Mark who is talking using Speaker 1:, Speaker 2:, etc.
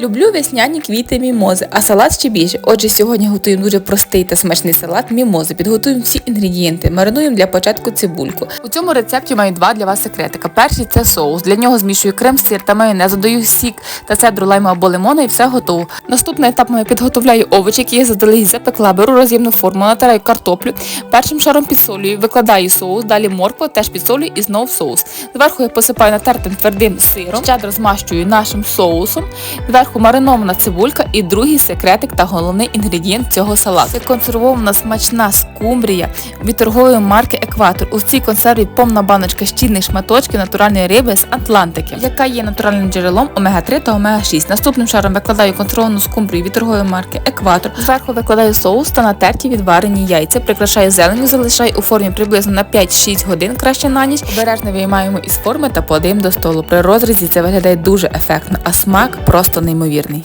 Speaker 1: Люблю весняні квіти мімози, а салат ще більше. Отже, сьогодні готуємо дуже простий та смачний салат мімози. Підготуємо всі інгредієнти. Маринуємо для початку цибульку. У цьому рецепті маю два для вас секретика. Перший це соус. Для нього змішую крем, сир та майонез, додаю сік та цедру лайму або лимона і все готово. Наступний етап я підготовляю овочі, які я заздалегідь запекла. Беру роз'ємну форму, натираю картоплю. Першим шаром підсолюю, викладаю соус, далі моркву, теж підсолюю і знов соус. Зверху я посипаю натертим твердим сиром, щедро змащую нашим соусом. Зверху маринована цибулька і другий секретик та головний інгредієнт цього салату. Це консервована смачна скумбрія від торгової марки Екватор. У цій консерві повна баночка щільних шматочків натуральної риби з Атлантики, яка є натуральним джерелом омега-3 та омега-6. Наступним шаром викладаю консервовану скумбрію від торгової марки Екватор. Зверху викладаю соус та натерті відварені яйця. Прикрашаю зеленю, залишаю у формі приблизно на 5-6 годин краще на ніч. Обережно виймаємо із форми та подаємо до столу. При розрізі це виглядає дуже ефектно, а смак просто неймовірний.